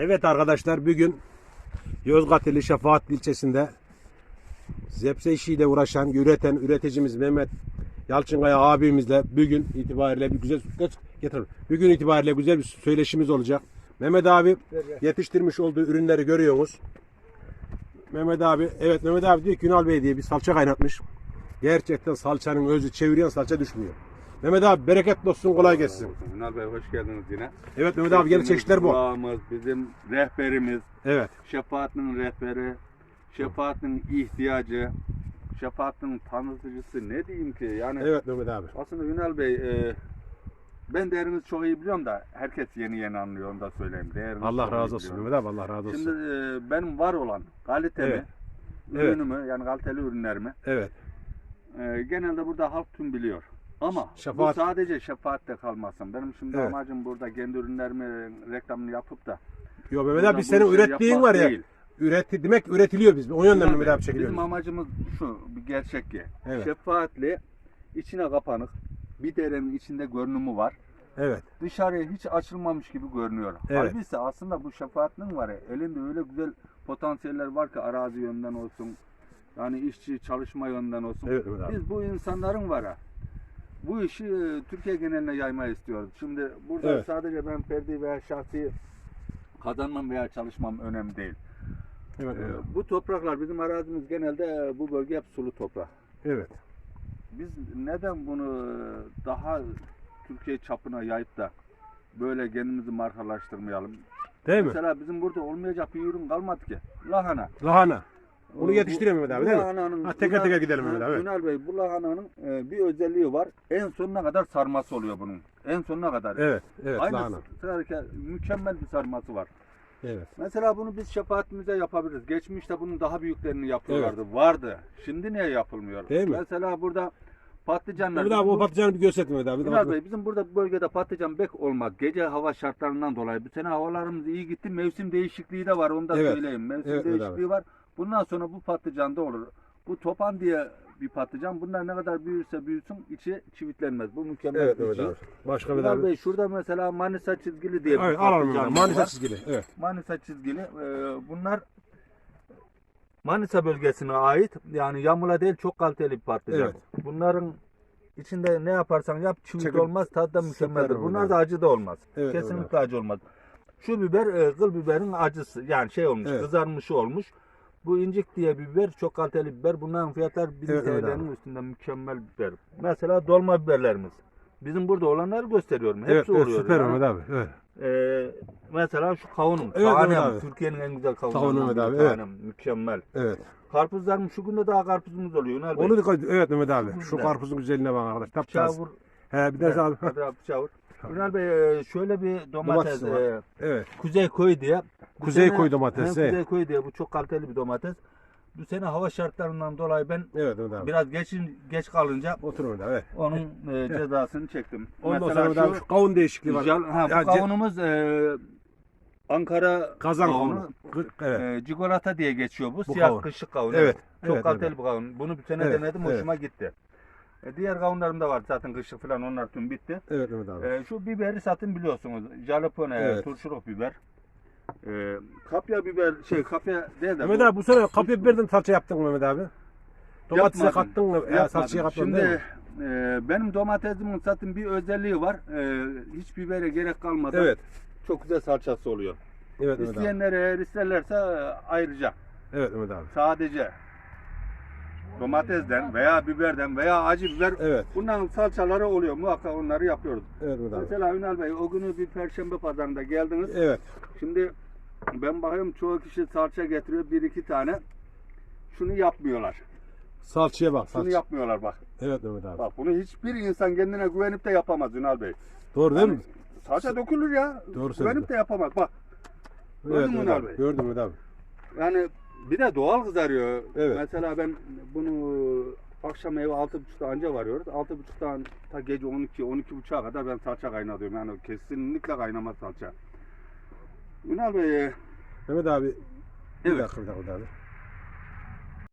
Evet arkadaşlar bugün Yozgat ili Şefaat ilçesinde zepse işiyle uğraşan, üreten üreticimiz Mehmet Yalçınkaya abimizle bugün itibariyle bir güzel geç, getir. Bugün itibariyle güzel bir söyleşimiz olacak. Mehmet abi yetiştirmiş olduğu ürünleri görüyorsunuz. Mehmet abi, evet Mehmet abi diyor ki Ünal Bey diye bir salça kaynatmış. Gerçekten salçanın özü çeviriyen salça düşmüyor. Mehmet abi bereketli olsun kolay gelsin. Ünal Bey hoş geldiniz yine. Evet Mehmet abi yeni çeşitler bu. durağımız, bizim rehberimiz, Evet. şefaatin rehberi, şefaatin ihtiyacı, şefaatin tanıtıcısı ne diyeyim ki? Yani Evet Mehmet abi. aslında Ünal Bey e, ben değerinizi çok iyi biliyorum da herkes yeni yeni anlıyor onu da söyleyeyim. Değerinizi Allah razı olsun. Mehmet abi Allah razı olsun. Şimdi e, benim var olan kalitemi, Evet. Evet. ürünümü yani kaliteli ürünlerimi Evet. e, genelde burada halk tüm biliyor. Ama Şefaat- bu sadece şefaatte kalmasın. Benim şimdi Evet. amacım burada kendi ürünlerimi reklamını yapıp da Yo Mehmet Buradan abi bu senin işleri ürettiğin yapmak var ya. değil. Üretti demek üretiliyor biz. O yönden Mehmet abi çekiliyoruz. Bizim amacımız şu bir gerçek ki. Evet. Şefaatli içine kapanık bir derenin içinde görünümü var. Evet. Dışarıya hiç açılmamış gibi görünüyor. Evet. Halbuki aslında bu şefaatlinin var ya elinde öyle güzel potansiyeller var ki arazi yönden olsun. Yani işçi çalışma yönden olsun. Evet Mehmet abi. Biz bu insanların var ya bu işi e, Türkiye geneline yaymayı istiyoruz. Şimdi burada Evet. sadece ben ferdi veya şahsi kazanmam veya çalışmam önemli değil. Evet. Ee, bu topraklar bizim arazimiz genelde e, bu bölge hep sulu toprak. Evet. Biz neden bunu e, daha Türkiye çapına yayıp da böyle kendimizi markalaştırmayalım? Değil mi? Mesela bizim burada olmayacak bir ürün kalmadı ki. Lahana. Lahana. Bunu Ee, yetiştiriyor bu- Mehmet abi değil mi? lahananın- Ha, teker teker gidelim Mehmet abi. Ünal Bey bu lahananın e, bir özelliği var. En sonuna kadar sarması oluyor bunun. En sonuna kadar. Evet. Evet Aynı lahana. sararken mükemmel bir sarması var. Evet. Mesela bunu biz şefaatimize yapabiliriz. Geçmişte bunun daha büyüklerini yapıyorlardı. Vardı. Şimdi niye yapılmıyor? Değil mi? Mesela burada patlıcanlar. Mehmet abi o bu- patlıcanı bir göster Mehmet abi. Ünal Bey bizim burada bu bölgede patlıcan bek olmaz. Gece hava şartlarından dolayı. Bu sene havalarımız iyi gitti. Mevsim değişikliği de var. Onu da Evet. söyleyeyim. Mevsim Evet, evet değişikliği var. Bundan sonra bu patlıcan da olur. Bu topan diye bir patlıcan. Bunlar ne kadar büyürse büyüsün içi çivitlenmez. Bu mükemmel Evet bir Mehmet şey. Başka Ünal abi. Bey şurada mesela Manisa çizgili diye bir Evet alalım Mehmet abi. Manisa var. çizgili. Evet. Manisa çizgili. Ee, bunlar Manisa bölgesine ait. Yani yamula değil çok kaliteli bir patlıcan. Evet. Bunların içinde ne yaparsan yap çivit Çekil- olmaz tadı da Süper mükemmeldir. olur Bunlar da acı da olmaz. Evet, Kesinlikle acı olmaz. Şu biber e, kıl biberin acısı yani şey olmuş Evet. kızarmışı olmuş. Bu incik diye bir biber çok kaliteli biber. Bunların fiyatlar 1000 Evet, evet TL'nin üstünde mükemmel biber. Mesela dolma biberlerimiz. Bizim burada olanları gösteriyorum. Hepsi Evet, evet oluyor. süper yani. Mehmet abi. Evet. Ee, mesela şu kavunum. Evet, tanem, Mehmet abi. Türkiye'nin en güzel Kavunu kavunlarından Mehmet abi, evet. Mükemmel. Evet. Karpuzlarım şu günde daha karpuzumuz oluyor. Bey. Onu dikkat Evet Mehmet abi. Şu karpuzun güzelliğine bak arkadaş. Taptaz. Çavur. He bir de abi. Kadir abi çavur. Ünal Bey e, şöyle bir domates. Domates var. e, Evet. Kuzey koy diye. Bu Kuzey sene- koy domatesi. He, Kuzey koy diye bu çok kaliteli bir domates. Bu sene hava şartlarından dolayı ben Evet abi. biraz geç geç kalınca Otur abi. Evet. onun e, cezasını çektim. Ondan sonra abi şu- kavun değişikliği var. Jal- ha, bu Ya, ce- kavunumuz e, Ankara Kazan kavunu. kavunu. Evet. E, Cigolata diye geçiyor bu. Bu Siyah kavun. kışlık kavun. Evet, Çok evet, kaliteli evet. bir kavun. Bunu bir sene Evet, denedim evet. hoşuma gitti. E, diğer kavunlarım da var zaten kışlık falan onlar tüm bitti. Evet Mehmet abi. E, şu biberi satın biliyorsunuz. Jalapeno, Evet. turşuluk biber. E, kapya biber şey kapya değil de Mehmet bu- abi bu sene kapya biberden salça yaptın Mehmet abi? Domatese Yapmadım. kattın mı? Ya, Yapmadım. salçaya kattın değil mi? Şimdi e, benim domatesimin satın bir özelliği var. E, hiç bibere gerek kalmadan Evet. çok güzel salçası oluyor. Evet Mehmet abi. İsteyenler eğer isterlerse e, ayrıca Evet Mehmet abi. sadece domatesden veya biberden veya acı biber Evet. bunların salçaları oluyor. Muhakkak onları yapıyoruz. Evet Mehmet abi. Mesela Ünal Bey o günü bir perşembe pazarında geldiniz. Evet. Şimdi ben bakıyorum çoğu kişi salça getiriyor bir iki tane. Şunu yapmıyorlar. Salçaya bak. Şunu Salça. yapmıyorlar bak. Evet Mehmet abi. Bak bunu hiçbir insan kendine güvenip de yapamaz Ünal Bey. Doğru değil mi? Salça dökülür ya. Doğru güvenip söylüyorsun. de yapamaz. Bak Gördün mü Mehmet Ünal abi. Bey? Gördüm Mehmet abi. yani bir de doğal kızarıyor. Evet. Mesela ben bunu akşam eve altı buçukta anca varıyoruz. Altı buçuktan ta gece 12 12 buçuğa kadar ben salça kaynatıyorum. Yani kesinlikle kaynamaz salça. Ünal Bey Mehmet abi. Bir Evet. dakika bir dakika abi.